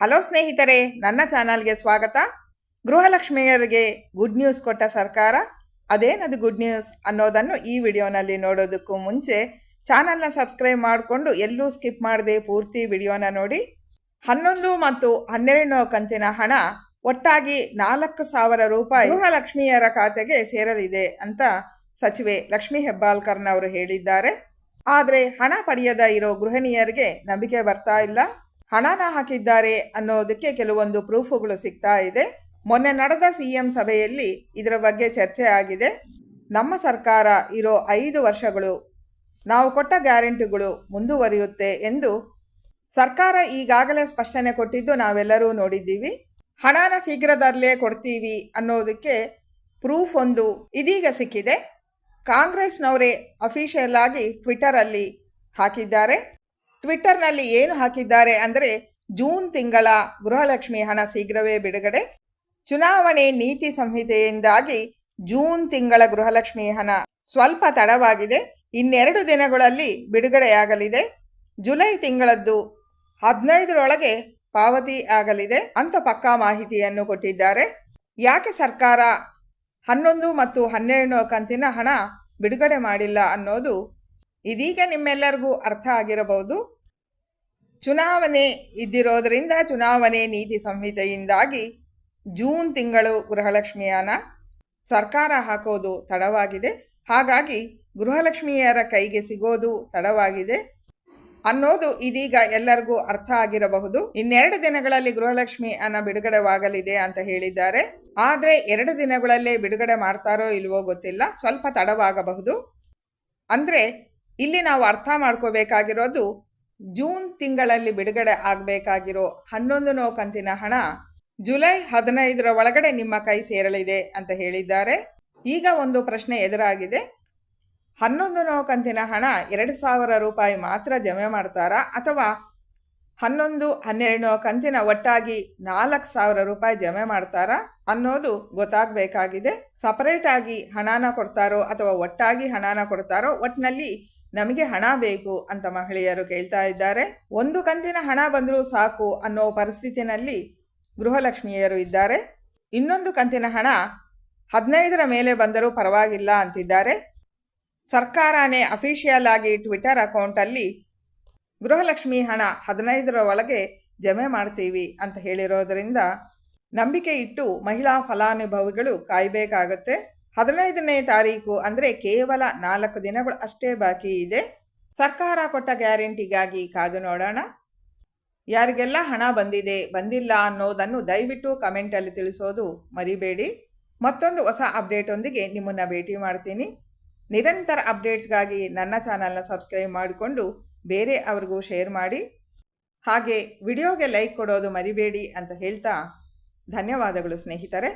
Hello ಸ್ನೇಹಿತರೆ, ನನ್ನ ಚಾನಲ್ಗೆ ಸ್ವಾಗತ. ಗೃಹಲಕ್ಷ್ಮಿಯರಿಗೆ ಗುಡ್ ನ್ಯೂಸ್ ಕೊಟ್ಟ ಸರ್ಕಾರ. ಅದೇನದು ಗುಡ್ ನ್ಯೂಸ್ ಅನ್ನೋದನ್ನು ಈ ವಿಡಿಯೋನಲ್ಲಿ ನೋಡೋದಕ್ಕೂ ಮುಂಚೆ ಚಾನಲ್ನ ಸಬ್ಸ್ಕ್ರೈಬ್ ಮಾಡಿಕೊಂಡು ಎಲ್ಲೂ ಸ್ಕಿಪ್ ಮಾಡದೆ ಪೂರ್ತಿ ವಿಡಿಯೋನ ನೋಡಿ. ಹನ್ನೊಂದು ಮತ್ತು ಹನ್ನೆರಡನೇ ಕಂತಿನ ಹಣ ಒಟ್ಟಾಗಿ ನಾಲ್ಕು ಸಾವಿರ ರೂಪಾಯಿ ಗೃಹಲಕ್ಷ್ಮಿಯರ ಖಾತೆಗೆ ಸೇರಲಿದೆ ಅಂತ ಸಚಿವೆ ಲಕ್ಷ್ಮೀ ಹೆಬ್ಬಾಳ್ಕರ್ನವರು ಹೇಳಿದ್ದಾರೆ. ಆದರೆ ಹಣ ಪಡೆಯದ ಇರೋ ಗೃಹಿಣಿಯರಿಗೆ ನಂಬಿಕೆ ಬರ್ತಾ ಇಲ್ಲ. ಹಣನ ಹಾಕಿದ್ದಾರೆ ಅನ್ನೋದಕ್ಕೆ ಕೆಲವೊಂದು ಪ್ರೂಫುಗಳು ಸಿಗ್ತಾ ಇದೆ. ಮೊನ್ನೆ ನಡೆದ ಸಿ ಎಂ ಸಭೆಯಲ್ಲಿ ಇದರ ಬಗ್ಗೆ ಚರ್ಚೆ ಆಗಿದೆ. ನಮ್ಮ ಸರ್ಕಾರ ಇರೋ ಐದು ವರ್ಷಗಳು, ನಾವು ಕೊಟ್ಟ ಗ್ಯಾರಂಟಿಗಳು ಮುಂದುವರಿಯುತ್ತೆ ಎಂದು ಸರ್ಕಾರ ಈಗಾಗಲೇ ಸ್ಪಷ್ಟನೆ ಕೊಟ್ಟಿದ್ದು ನಾವೆಲ್ಲರೂ ನೋಡಿದ್ದೀವಿ. ಹಣನ ಶೀಘ್ರದಲ್ಲೇ ಕೊಡ್ತೀವಿ ಅನ್ನೋದಕ್ಕೆ ಪ್ರೂಫ್ ಒಂದು ಇದೀಗ ಸಿಕ್ಕಿದೆ. ಕಾಂಗ್ರೆಸ್ನವರೇ ಅಫಿಷಿಯಲ್ ಆಗಿ ಟ್ವಿಟರಲ್ಲಿ ಹಾಕಿದ್ದಾರೆ. ಟ್ವಿಟ್ಟರ್ನಲ್ಲಿ ಏನು ಹಾಕಿದ್ದಾರೆ ಅಂದರೆ, ಜೂನ್ ತಿಂಗಳ ಗೃಹಲಕ್ಷ್ಮಿ ಹಣ ಶೀಘ್ರವೇ ಬಿಡುಗಡೆ. ಚುನಾವಣೆ ನೀತಿ ಸಂಹಿತೆಯಿಂದಾಗಿ ಜೂನ್ ತಿಂಗಳ ಗೃಹಲಕ್ಷ್ಮಿ ಹಣ ಸ್ವಲ್ಪ ತಡವಾಗಿದೆ. ಇನ್ನೆರಡು ದಿನಗಳಲ್ಲಿ ಬಿಡುಗಡೆಯಾಗಲಿದೆ. ಜುಲೈ ತಿಂಗಳದ್ದು ಹದಿನೈದರೊಳಗೆ ಪಾವತಿ ಆಗಲಿದೆ ಅಂತ ಪಕ್ಕಾ ಮಾಹಿತಿಯನ್ನು ಕೊಟ್ಟಿದ್ದಾರೆ. ಯಾಕೆ ಸರ್ಕಾರ ಹನ್ನೊಂದು ಮತ್ತು ಹನ್ನೆರಡು ಕಂತಿನ ಹಣ ಬಿಡುಗಡೆ ಮಾಡಿಲ್ಲ ಅನ್ನೋದು ಇದೀಗ ನಿಮ್ಮೆಲ್ಲರಿಗೂ ಅರ್ಥ ಆಗಿರಬಹುದು. ಚುನಾವಣೆ ಇದ್ದಿರೋದರಿಂದ ಚುನಾವಣೆ ನೀತಿ ಸಂಹಿತೆಯಿಂದಾಗಿ ಜೂನ್ ತಿಂಗಳು ಗೃಹಲಕ್ಷ್ಮಿಯನ ಸರ್ಕಾರ ಹಾಕೋದು ತಡವಾಗಿದೆ. ಹಾಗಾಗಿ ಗೃಹಲಕ್ಷ್ಮಿಯರ ಕೈಗೆ ಸಿಗೋದು ತಡವಾಗಿದೆ ಅನ್ನೋದು ಇದೀಗ ಎಲ್ಲರಿಗೂ ಅರ್ಥ ಆಗಿರಬಹುದು. ಇನ್ನೆರಡು ದಿನಗಳಲ್ಲಿ ಗೃಹಲಕ್ಷ್ಮಿ ಅನ್ನ ಬಿಡುಗಡೆವಾಗಲಿದೆ ಅಂತ ಹೇಳಿದ್ದಾರೆ. ಆದರೆ ಎರಡು ದಿನಗಳಲ್ಲೇ ಬಿಡುಗಡೆ ಮಾಡ್ತಾರೋ ಇಲ್ವೋ ಗೊತ್ತಿಲ್ಲ. ಸ್ವಲ್ಪ ತಡವಾಗಬಹುದು. ಅಂದರೆ ಇಲ್ಲಿ ನಾವು ಅರ್ಥ ಮಾಡ್ಕೋಬೇಕಾಗಿರೋದು ಜೂನ್ ತಿಂಗಳಲ್ಲಿ ಬಿಡುಗಡೆ ಆಗಬೇಕಾಗಿರೋ ಹನ್ನೊಂದು ನೋ ಕಂತಿನ ಹಣ ಜುಲೈ ಹದಿನೈದರ ಒಳಗಡೆ ನಿಮ್ಮ ಕೈ ಸೇರಲಿದೆ ಅಂತ ಹೇಳಿದ್ದಾರೆ. ಈಗ ಒಂದು ಪ್ರಶ್ನೆ ಎದುರಾಗಿದೆ. ಹನ್ನೊಂದು ನೋ ಕಂತಿನ ಹಣ ಎರಡು ಸಾವಿರ ರೂಪಾಯಿ ಮಾತ್ರ ಜಮೆ ಮಾಡ್ತಾರಾ ಅಥವಾ ಹನ್ನೊಂದು ಹನ್ನೆರಡನೋ ಕಂತಿನ ಒಟ್ಟಾಗಿ ನಾಲ್ಕು ಸಾವಿರ ರೂಪಾಯಿ ಜಮೆ ಮಾಡ್ತಾರಾ ಅನ್ನೋದು ಗೊತ್ತಾಗಬೇಕಾಗಿದೆ. ಸಪರೇಟ್ ಆಗಿ ಹಣನ ಕೊಡ್ತಾರೋ ಅಥವಾ ಒಟ್ಟಾಗಿ ಹಣನ ಕೊಡ್ತಾರೋ ಒಟ್ಟಿನಲ್ಲಿ ನಮಗೆ ಹಣ ಬೇಕು ಅಂತ ಮಹಿಳೆಯರು ಕೇಳ್ತಾ ಇದ್ದಾರೆ. ಒಂದು ಕಂತಿನ ಹಣ ಬಂದರೂ ಸಾಕು ಅನ್ನೋ ಪರಿಸ್ಥಿತಿನಲ್ಲಿ ಗೃಹಲಕ್ಷ್ಮಿಯರು ಇದ್ದಾರೆ. ಇನ್ನೊಂದು ಕಂತಿನ ಹಣ ಹದಿನೈದರ ಮೇಲೆ ಬಂದರೂ ಪರವಾಗಿಲ್ಲ ಅಂತಿದ್ದಾರೆ. ಸರ್ಕಾರನೇ ಅಫಿಷಿಯಲ್ ಆಗಿ ಟ್ವಿಟರ್ ಅಕೌಂಟಲ್ಲಿ ಗೃಹಲಕ್ಷ್ಮಿ ಹಣ ಹದಿನೈದರ ಒಳಗೆ ಜಮೆ ಮಾಡ್ತೀವಿ ಅಂತ ಹೇಳಿರೋದರಿಂದ ನಂಬಿಕೆ ಇಟ್ಟು ಮಹಿಳಾ ಫಲಾನುಭವಿಗಳು ಕಾಯಬೇಕಾಗತ್ತೆ. ಹದಿನೈದನೇ ತಾರೀಕು ಅಂದರೆ ಕೇವಲ ನಾಲ್ಕು ದಿನಗಳು ಅಷ್ಟೇ ಬಾಕಿ ಇದೆ. ಸರ್ಕಾರ ಕೊಟ್ಟ ಗ್ಯಾರಂಟಿಗಾಗಿ ಕಾದು ನೋಡೋಣ. ಯಾರಿಗೆಲ್ಲ ಹಣ ಬಂದಿದೆ, ಬಂದಿಲ್ಲ ಅನ್ನೋದನ್ನು ದಯವಿಟ್ಟು ಕಮೆಂಟಲ್ಲಿ ತಿಳಿಸೋದು ಮರಿಬೇಡಿ. ಮತ್ತೊಂದು ಹೊಸ ಅಪ್ಡೇಟೊಂದಿಗೆ ನಿಮ್ಮನ್ನು ಭೇಟಿ ಮಾಡ್ತೀನಿ. ನಿರಂತರ ಅಪ್ಡೇಟ್ಸ್ಗಾಗಿ ನನ್ನ ಚಾನಲ್ನ ಸಬ್ಸ್ಕ್ರೈಬ್ ಮಾಡಿಕೊಂಡು ಬೇರೆ ಅವ್ರಿಗೂ ಶೇರ್ ಮಾಡಿ. ಹಾಗೆ ವಿಡಿಯೋಗೆ ಲೈಕ್ ಕೊಡೋದು ಮರಿಬೇಡಿ ಅಂತ ಹೇಳ್ತಾ ಧನ್ಯವಾದಗಳು ಸ್ನೇಹಿತರೆ.